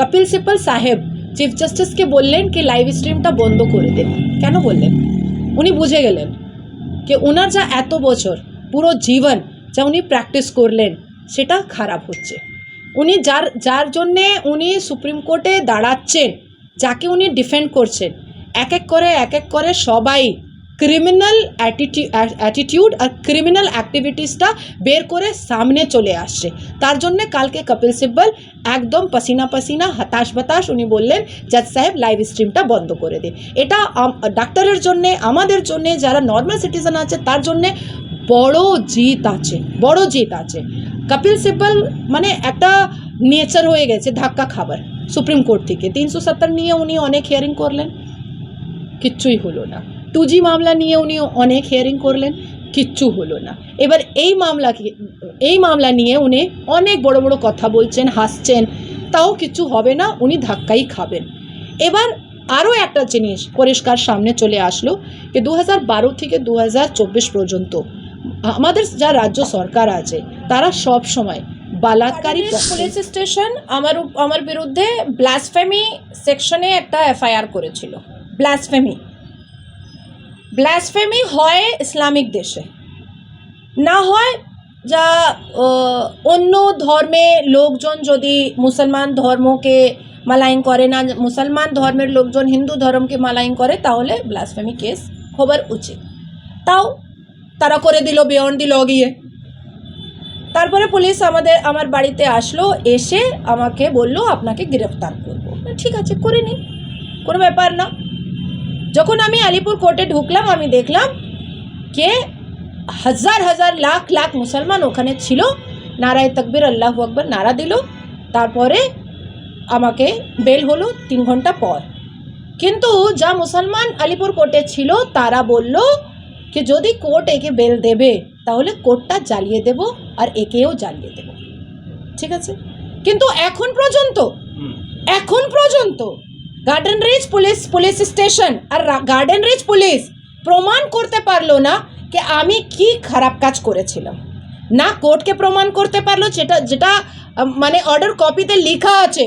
কপিল সিব্বল সাহেব চিফ জাস্টিসকে বললেন কি লাইভ স্ট্রিমটা বন্ধ করে দিন কেন বললেন উনি বুঝে গেলেন যে ওনার যা এত বছর পুরো জীবন যা উনি প্র্যাকটিস করলেন সেটা খারাপ হচ্ছে উনি যার যার জন্যে উনি সুপ্রিম কোর্টে দাঁড়াচ্ছেন যাকে উনি ডিফেন্ড করছেন এক এক করে এক এক করে সবাই ক্রিমিনাল অ্যাটিটিউড আর ক্রিমিনাল অ্যাক্টিভিটিসটা বের করে সামনে চলে আসছে। তার জন্যে কালকে কপিল সিব্বল একদম পসিনা পসিনা, হতাশ বাতাস উনি বললেন, জাজ সাহেব লাইভ স্ট্রিমটা বন্ধ করে দিন এটা ডাক্তারের জন্যে, আমাদের জন্যে, যারা নর্মাল সিটিজেন আছে, তার জন্যে বড় জিত আছে, বড় জিত আছে। কপিল সিব্বল মানে একটা নেচার হয়ে গেছে, ধাক্কা খাবার সুপ্রিম কোর্ট থেকে। তিনশো সত্তর নিয়ে উনি অনেক হিয়ারিং করলেন। কিচ্ছুই হলো না। টু জি মামলা নিয়ে উনি অনেক হিয়ারিং করলেন কিচ্ছু হলো না। এবার এই মামলা কি- এই মামলা নিয়ে উনি অনেক বড় বড় কথা বলছেন হাসছেন তাও কিছু হবে না উনি ধাক্কাই খাবেন। এবার আরও একটা জিনিস পরিষ্কার সামনে চলে আসলো যে দু হাজার বারো থেকে দু হাজার চব্বিশ পর্যন্ত আমাদের যা রাজ্য সরকার আছে তারা সব সময় বালাৎকারী পুলিশ স্টেশন আমার আমার বিরুদ্ধে ব্লাসফেমি সেকশনে একটা এফআইআর করেছিল। ব্লাসফেমি ব্লাসফেমি হয় ইসলামিক দেশে। না হয় যা অন্য ধর্মে লোকজন যদি মুসলমান ধর্মকে মালাইন করে না, মুসলমান ধর্মের লোকজন হিন্দু ধর্মকে মালাইন করে, তাহলে ব্লাসফেমি কেস হবার উচিত। তাও তারা করে দিল বিয়ন্ড দিল গিয়ে। তারপরে পুলিশ আমাদের, আমার বাড়িতে আসলো, এসে আমাকে বলল, আপনাকে গ্রেফতার করব। ঠিক আছে, করে নিন, কোনো ব্যাপার না। যখন আমি আলিপুর কোর্টে ঢুকলাম আমি দেখলাম কে হাজার হাজার লাখ লাখ মুসলমান ওখানে ছিল। নারায় তকবির আল্লাহ আকবর নারা দিল। তারপরে আমাকে বেল হলো তিন ঘণ্টা পর। কিন্তু যা মুসলমান আলিপুর কোর্টে ছিল তারা বলল যে যদি কোর্ট একে বেল দেবে তাহলে কোর্টটা জ্বালিয়ে দেব আর একেও জ্বালিয়ে দেব। ঠিক আছে? কিন্তু এখন পর্যন্ত এখন পর্যন্ত Garden Reach police police station আর গার্ডেন রিচ পুলিশ প্রমাণ করতে পারল না যে আমি কি খারাপ কাজ করেছিলাম। না কোর্টকে প্রমাণ করতে পারল যেটা যেটা মানে অর্ডার কপিতে লেখা আছে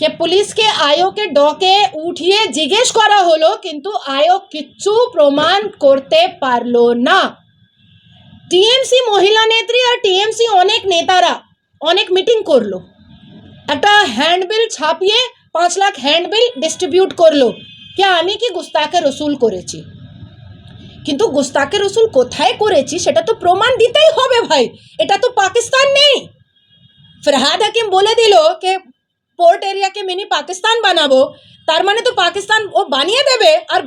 যে পুলিশকে আয়োগকে ডকে উঠিয়ে জিজ্ঞেস করা হলো, কিন্তু আয়োগ কিচ্ছু প্রমাণ করতে পারল না। টিএমসি মহিলা নেত্রী আর টিএমসি অনেক নেতারা অনেক মিটিং করল। একটা হ্যান্ডবিল ছাপিয়ে পাঁচ লাখ হ্যান্ডবিল ডিস্ট্রিবিউট করল। কে আমি কি গুস্তাকে রসুল করেছি? কিন্তু গুস্তাকে রসুল কোথায় করেছি সেটা তো প্রমাণ দিতেই হবে ভাই। এটা তো পাকিস্তান নেই। ফরহাদ হাকিম বলে দিল কে পোর্ট এরিয়াকে মিনি পাকিস্তান বানাবো। তার মানে তো পাকিস্তান ও বানিয়ে দেবে আর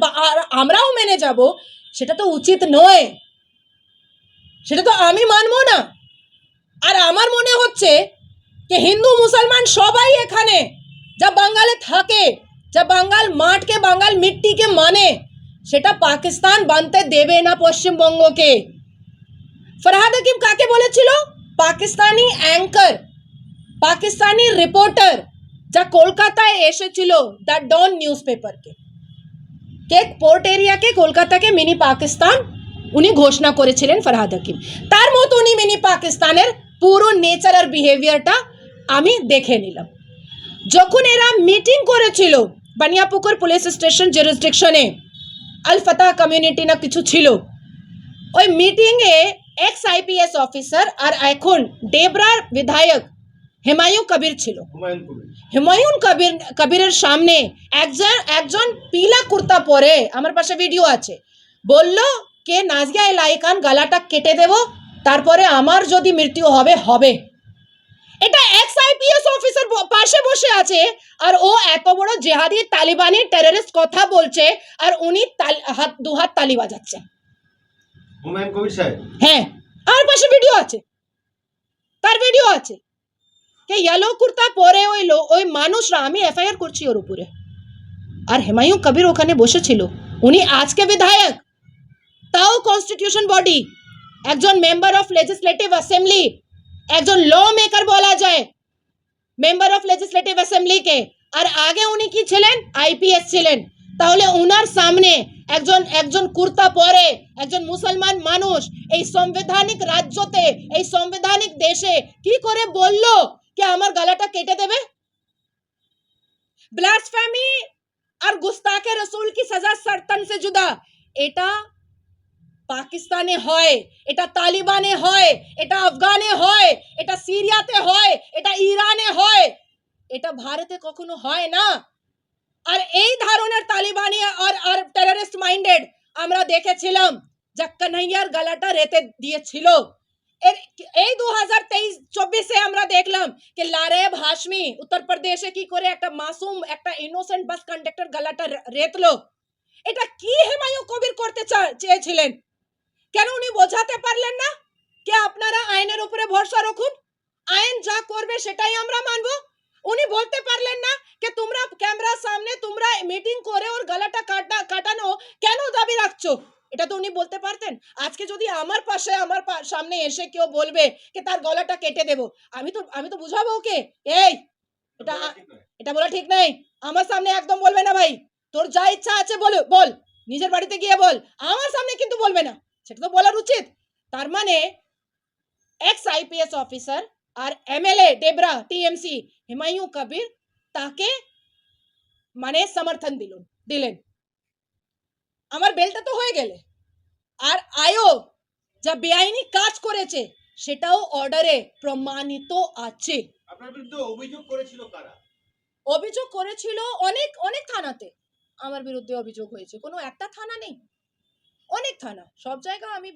আমরাও মেনে যাব। সেটা তো উচিত নয়। সেটা তো আমি মানবো না। আর আমার মনে হচ্ছে যে হিন্দু, মুসলমান সবাই এখানে যা বাঙ্গালে থাকে, যা বাঙ্গাল মাঠকে বাঙ্গাল মিট্টিকে মানে সেটা পাকিস্তান বানতে দেবে না পশ্চিমবঙ্গকে। ফরহাদ হাকিম কাকে বলেছিল? পাকিস্তানি অ্যাঙ্কার পাকিস্তানি রিপোর্টার যা কলকাতায় এসেছিল, দ্য ডন নিউজ পেপারকে কে পোর্ট এরিয়াকে, কলকাতাকে মিনি পাকিস্তান, উনি ঘোষণা করেছিলেন ফরহাদ হাকিম। তার মতো উনি মিনি পাকিস্তানের পুরো নেচার আর বিহেভিয়ারটা আমি দেখে নিলাম। যখন এরা মিটিং করেছিল বানিয়াপুকুর পুলিশ স্টেশন জুরিসডিকশনে আল ফাতাহ কমিউনিটি না কিছু ছিল ওই মিটিংয়ে এক্স আইপিএস অফিসার আর এখন ডেবরার বিধায়ক হেমায়ু কবির ছিল। হেমায়ুন কবির। কবিরের সামনে একজন একজন পিলা কুর্তা পরে আমার পাশে ভিডিও আছে বলল কে নাজিয়া এলাইকান গালাটা কেটে দেব তারপরে আমার যদি মৃত্যু হবে হবে। এটা এক্স আইপিএস অফিসার পাশে বসে আছে আর ও এত বড় জেহাদি তালিবানি টেররিস্ট কথা বলছে আর উনি হাত দু হাত তালি বাজাচ্ছেন হুমায়ুন কবির সাহেব? হ্যাঁ আমার পাশে ভিডিও আছে। তার ভিডিও আছে। কে ইয়েলো কুর্তা পরে ওই লো ওই মানুষরা আমি এফআইআর করছি ওর উপরে। আর হেমায়ুন কবির ওখানে বসেছিল। উনি আজকে বিধায়ক। তাও কনস্টিটিউশন বডি একজন মেম্বার অফ লেজিসলেটিভ অ্যাসেম্বলি একজন ল মেকার বলা যায় মেম্বার অফ লেজিসলেটিভ অ্যাসেম্বলিকে আর আগে উনি কি ছিলেন? আইপিএস ছিলেন। তাহলে উনার সামনে একজন একজন কুর্তা পরে, একজন মুসলমান মানুষ এই সাংবিধানিক রাজ্যতে, এই সাংবিধানিক দেশে কি করে বলল যে আমার গলাটা কেটে দেবে? ব্লাসফেমি আর গুস্তাখে রসুল কি সাজা সরতন সে জুদা? এটা পাকিস্তানে হয়, এটা তালিবানে হয়, এটা আফগানে হয়, এটা সিরিয়াতে হয়, এটা ইরানে হয়। এটা ভারতে কখনো হয় না। আর এই ধরনের তালিবানি আর আর টেররিস্ট মাইন্ডেড আমরা দেখেছিলাম, যা কানাইয়ার গলাটা রেতে দিয়েছিল। এর, এই দু হাজার তেইশ, চব্বিশে আমরা দেখলাম যে লারেব হাশমি উত্তরপ্রদেশে কি করে একটা মাসুম, একটা ইনোসেন্ট বাস কন্ডাক্টর গলাটা রেতলো। এটা কি হেমায়ু কবির করতে চেয়েছিলেন? কেন উনি বোঝাতে পারলেন না? কে আপনারা আইনের উপরে ভরসা রাখুন? আইন যা করবে সেটাই আমরা মানবো। উনি বলতে পারলেন না যে তোমরা ক্যামেরার সামনে তোমরা মিটিং করে ওর গলাটা কাটা কাটানো কেন দাবি রাখছো? এটা তো উনি বলতে পারতেন। আজকে যদি আমার পাশে আমার সামনে এসে কেউ বলবে যে তার গলাটা কেটে দেব আমি তো আমি তো বুঝাবো ওকে। এই এটা। এটা বলা ঠিক নেই। আমার সামনে একদম বলবে না ভাই। তোর যা ইচ্ছা আছে বল বল। নিজের বাড়িতে গিয়ে বল। আমার সামনে কিন্তু বলবে না। সেটা তো বলার উচিত। তার মানে এক্স আইপিএস অফিসার আর এমএলএ ডেবরা টিএমসি হিমায়ু কবির তাকে মানে সমর্থন দিল দিলেন। আমার বেলটা তো হয়ে গেলে। আর আয়োগ যা বেআইনি কাজ করেছে সেটাও অর্ডারে প্রমাণিত আছে। আপনার বিরুদ্ধে অভিযোগ করেছিল কারা? অভিযোগ করেছিল অনেক অনেক থানাতে। আমার বিরুদ্ধে অভিযোগ হয়েছে। কোনো একটা থানা নেই। অনেক থানা। সব জায়গা আমি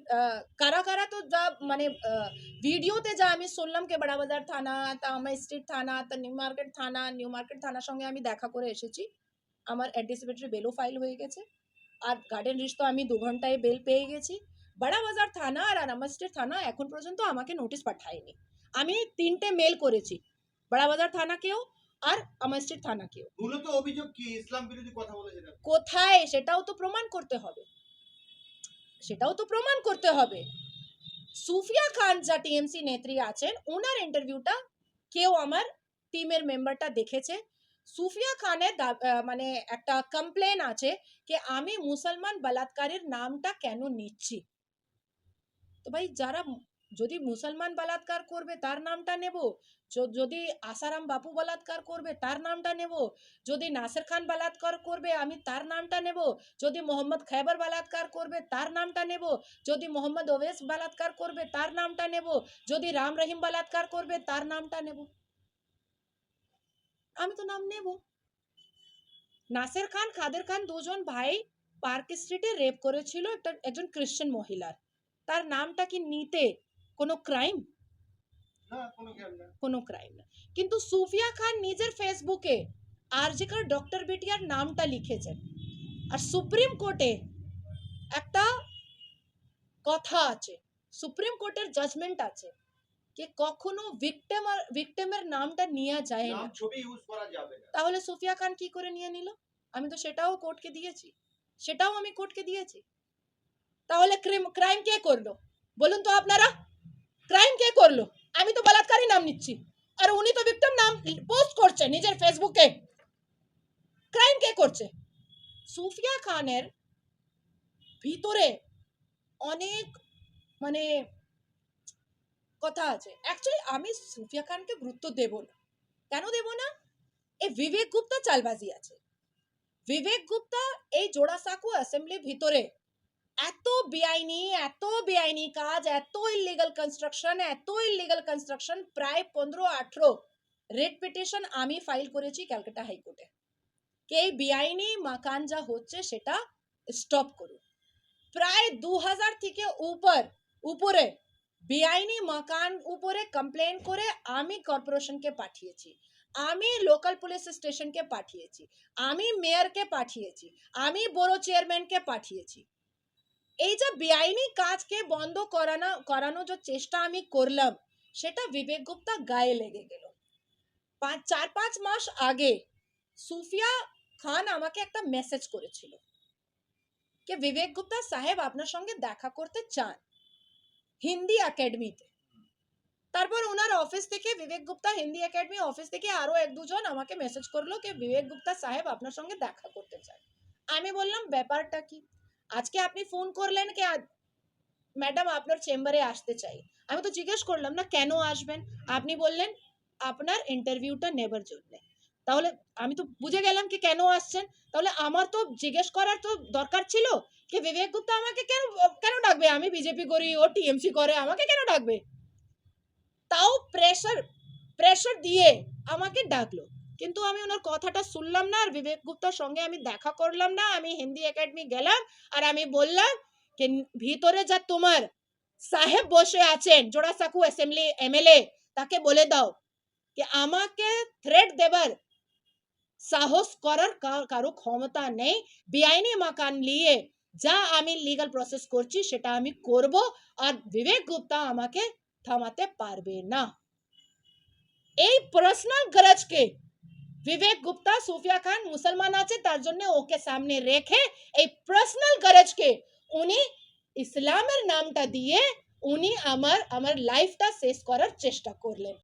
কারা কারা তো যা মানে ভিডিওতে যা আমি শুনলাম কে বড়াবাজার থানা তামা স্ট্রিট থানা তা নিউ মার্কেট থানা নিউ মার্কেট থানার সঙ্গে আমি দেখা করে এসেছি। আমার অ্যান্টিসিপেটরি বেলও ফাইল হয়ে গেছে। আর গার্ডেন রিচ তো আমি দু ঘন্টায় বেল পেয়ে গেছি। বড়াবাজার থানা আর আনামা স্ট্রিট থানা এখন পর্যন্ত আমাকে নোটিশ পাঠায়নি। আমি তিনটে মেল করেছি বড়াবাজার থানাকেও আর আমার স্ট্রিট থানাকেও। মূলত অভিযোগ কি? ইসলাম বিরোধী কথা আপনি? কোথায়? সেটাও তো প্রমাণ করতে হবে। সেটাও তো প্রমাণ করতে হবে। সুফিয়া খান, যা টিএমসি নেত্রী আছেন ওনার ইন্টারভিউটা কেউ আমার টিমের মেম্বারটা দেখেছে। সুফিয়া খানের মানে একটা কমপ্লেন আছে যে, আমি মুসলমান বলাৎকারের নামটা কেন নিচ্ছি? তো ভাই, যারা যদি মুসলমান বলাৎকার করবে, তার নামটা নেব। যদি আসারাম বাপু বলাৎকার করবে, তার নামটা নেব। যদি নাসির খান বলাৎকার করবে, আমি তার নামটা নেব। যদি মোহাম্মদ খৈবর বলাৎকার করবে, তার নামটা নেব। যদি মোহাম্মদ ওবেস বলাৎকার করবে, তার নামটা নেব। যদি রাম রহিম বলাৎকার করবে, তার নামটা নেব। আমি তো নাম নেব। নাসির খান, খাদের খান দুজন ভাই পার্ক স্ট্রিটে রেপ করেছিল একটা, একজন খ্রিশ্চান মহিলার। তার নামটা কি নিতে কোনো ক্রাইম? কোনো না। কোনো ক্রাইম না। কিন্তু সুফিয়া খান নিজের ফেসবুকে আরজিকার ডক্টর বিটিয়ার নামটা লিখেছেন। আর সুপ্রিম কোর্টে একটা কথা আছে। সুপ্রিম কোর্টের জাজমেন্ট আছে যে কখনো ভিকটিম আর ভিকটিমের নামটা নেওয়া যায় না। ছবি ইউজ করা যাবে না। তাহলে সুফিয়া খান কি করে নিয়ে নিল? আমি তো সেটাও কোর্টকে দিয়েছি। সেটাও আমি কোর্টকে দিয়েছি। তাহলে ক্রাইম কে করল? বলুন তো আপনারা। ক্রাইম কে করল? আমি তো বলাৎকারী নাম নিচ্ছি। আর উনি তো ভিক্টিম নাম পোস্ট করছে নিজের ফেসবুকে ক্রাইম কে করছে? সুফিয়া খানের ভিতরে অনেক মানে কথা আছে। অ্যাকচুয়ালি আমি সুফিয়া খানকে গুরুত্ব দেব না। কেন দেব না? এ বিবেক গুপ্তা চালবাজি আছে। বিবেক গুপ্তা এই জোড়াসাঁকু অ্যাসেম্বলির ভিতরে এত বেআইনি এত বেআইনি কাজ, এত ইলিগাল কনস্ট্রাকশন এত ইলিগাল কনস্ট্রাকশন প্রায় পনেরো আঠেরো। রেড পিটিশন আমি ফাইল করেছি ক্যালকাটা হাইকোর্টে কে বেআইনি, মাকান যা হচ্ছে সেটা স্টপ করুন। প্রায় দু হাজার থেকে উপর, উপরে, বেআইনি, মাকান উপরে কমপ্লেন করে আমি কর্পোরেশনকে পাঠিয়েছি। আমি লোকাল পুলিশ স্টেশনকে পাঠিয়েছি। আমি মেয়রকে পাঠিয়েছি। আমি বড় চেয়ারম্যানকে পাঠিয়েছি। এই যে বেআইনি কাজকে বন্ধ করানো করানো যে চেষ্টা আমি করলাম, সেটা বিবেক গুপ্তা গায়ে লেগে গেল। পাঁচ চার পাঁচ মাস আগে সুফিয়া খান আমাকে একটা মেসেজ করেছিল। যে বিবেক গুপ্তা সাহেব আপনার সঙ্গে দেখা করতে চান হিন্দি একাডেমিতে। তারপর ওনার অফিস থেকে বিবেক গুপ্তা হিন্দি একাডেমি অফিস থেকে আরও এক দুজন আমাকে মেসেজ করল যে বিবেক গুপ্তা সাহেব আপনার সঙ্গে দেখা করতে চান। আমি বললাম, ব্যাপারটা কি? আজকে আপনি ফোন করলেন কি ম্যাডাম আপনার চেম্বারে আসতে চাই। আমি তো জিজ্ঞেস করলাম না, কেন আসবেন? আপনি বললেন, আপনার ইন্টারভিউটা নেবার জন্য। তাহলে আমি তো বুঝে গেলাম কি কেন আসছেন? তাহলে আমার তো জিজ্ঞেস করার তো দরকার ছিল কি বিবেক গুপ্তা আমাকে কেন কেন ডাকবে? আমি বিজেপি করি, ও টিএমসি করে, আমাকে কেন ডাকবে? তাও প্রেশার প্রেশার দিয়ে আমাকে ডাকলো। কিন্তু আমি ওনার কথাটা শুনলাম না, আর বিবেক গুপ্তার সঙ্গে আমি দেখা করলাম না, আমি হিন্দি একাডেমি গেলাম, আর আমি বললাম যে, ভিতরে যা তোমার সাহেব বসে আছেন জোড়াসাঁকু অ্যাসেম্বলি এমএলএ তাকে বলে দাও যে, আমাকে থ্রেট দেবার সাহস করার কারও ক্ষমতা নেই, বেআইনি মাকান নিয়ে যা আমি লিগাল প্রসেস করছি, সেটা আমি করব, আর বিবেক গুপ্তা আমাকে থামাতে পারবে না। এই পার্সোনাল গরজকে বিবেক গুপ্তা সুফিয়া খান মুসলমান আছে তার জন্য ওকে সামনে রেখে এই পার্সোনাল গরজকে উনি ইসলামের নামটা দিয়ে উনি আমার আমার লাইফটা শেষ করার চেষ্টা করলেন